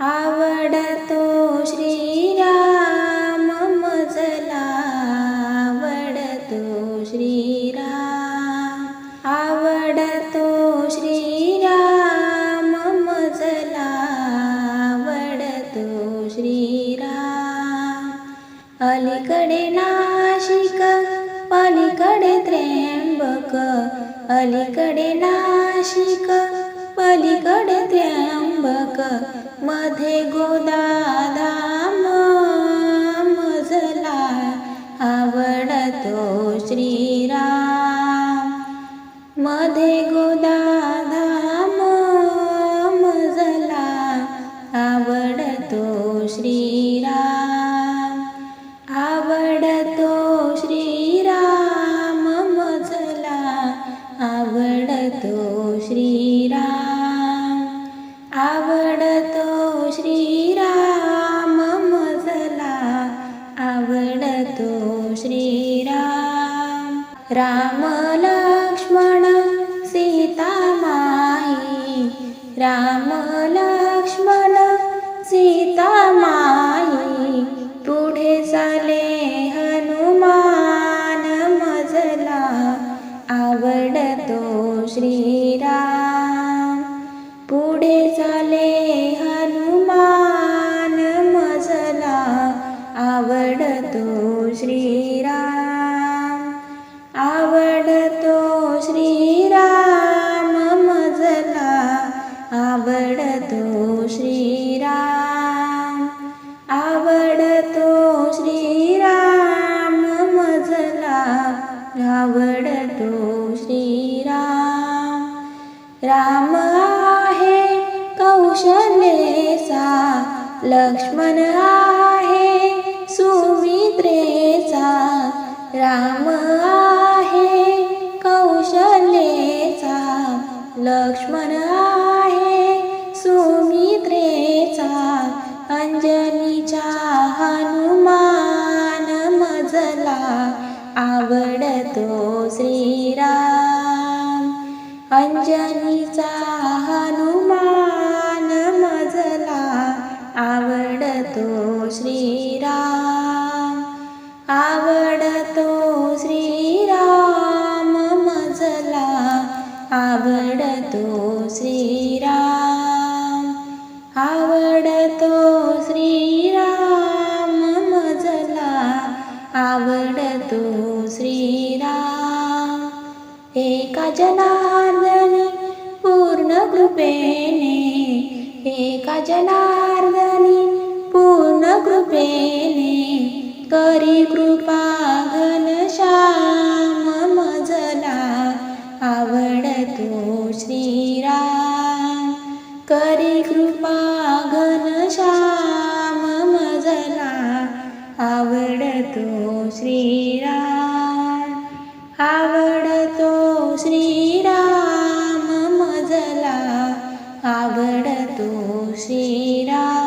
आवडतो श्रीराम मजला आवडतो श्रीराम. आवडतो श्रीराम मजला आवडतो श्रीराम. अलीकडे नाशिक पलीकडे त्र्यंबक अलीकडे नाशिक पलीकडे त्र्यंबक. मध्ये गोदाधाम मजला आवडतो श्रीराम. मध्ये गोदाधाम मजला आवडतो श्रीराम. आवडतो श्रीराम मजला आवडतो श्री राम लक्ष्मण सीता माई। राम लक्ष्मण सीता माई। पुढे चाले हनुमान मजला। आवडतो श्रीराम। पुढे चाले आवडतो श्रीराम. आवडतो श्रीराम मजला आवडतो श्रीराम. राम आहे कौशलेचा लक्ष्मण आहे सुमित्रेचा. राम आहे कौशलेचा लक्ष्मण आहे सुमित्रेचा अंजनीच्या हनुमान मजला आवडतो श्रीराम. अंजनीचा हनुमान मजला आवडतो श्रीराम. आवडतो श्रीराम मजला आवडतो श्रीराम. आवडतो श्रीराम. एका जनार्दन पूर्ण कृपेने एका जनार्दनी पूर्ण कृपेने करी कृपा घनश्याम मजला आवडतो श्रीराम. करी कृपा घनश्याम आवडतो श्रीराम आवडतो श्रीराम मजला आवडतो श्रीराम